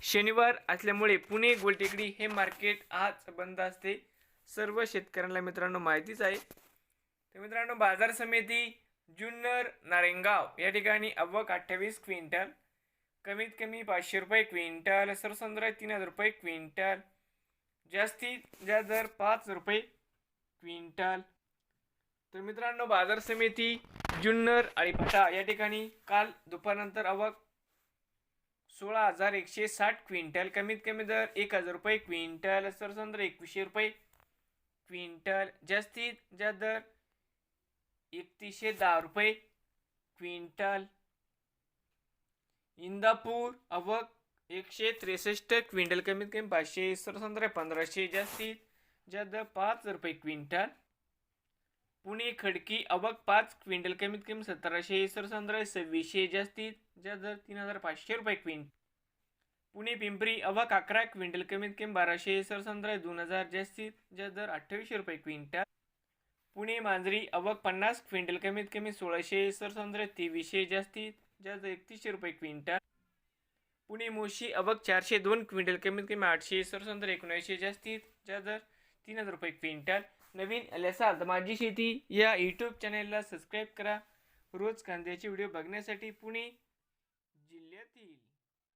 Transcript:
शनिवार असल्यामुळे पुणे गोलटेकडी हे मार्केट आज बंद असते. सर्व शेतकऱ्यांना मित्रांनो माहितीच आहे. तर मित्रांनो बाजार समिती जुन्नर नारेंगाव या ठिकाणी अव्वक अठ्ठावीस क्विंटल कमीत कमी पाचशे रुपये क्विंटल सरसंद्रा तीन हजार रुपये क्विंटल जास्तीत जास्त दर पाच रुपये क्विंटल. तर मित्रांनो बाजार समिती जुन्नर आणि या ठिकाणी काल दुपारनंतर अवक सोळा हजार एकशे साठ क्विंटल कमीत कमी दर एक हजार रुपये क्विंटल सरसंद्र एकवीसशे रुपये क्विंटल जास्तीत जास्त दर एकतीसशे दहा रुपये क्विंटल. इंदापूर अवक एकशे त्रेसष्ट क्विंटल कमीत कमी पाचशे सरसंद्र पंधराशे जास्तीत जास्त पाच रुपये क्विंटल. पुणे खडकी अवक पाच क्विंटल कमीत कमी सतराशे सरसंद्र सव्वीसशे जास्तीत जास्त दर तीन हजार पाचशे रुपये क्विंट पुणे पिंपरी अवक अकरा क्विंटल कमीत कमी बाराशे सरसंद्र दोन हजार जास्तीत जास्त दर अठ्ठावीसशे रुपये क्विंटल. पुणे मांजरी अवक पन्नास क्विंटल कमीत कमी सोळाशे सरसंद्र तेवीसशे जास्तीत जास्त एकतीसशे रुपये क्विंटल. पुणे मोशी अवक चारशे दोन क्विंटल कमीत कमी आठशे सरसंद्र एकोणऐंशी जास्तीत जास्त दर तीन हजार रुपये क्विंटल. नवीन आल्यासाल तर माझी शेती या यूट्यूब चॅनेलला सबस्क्राईब करा. रोज कांद्याचे व्हिडिओ बघण्यासाठी पुणे जिल्ह्यातील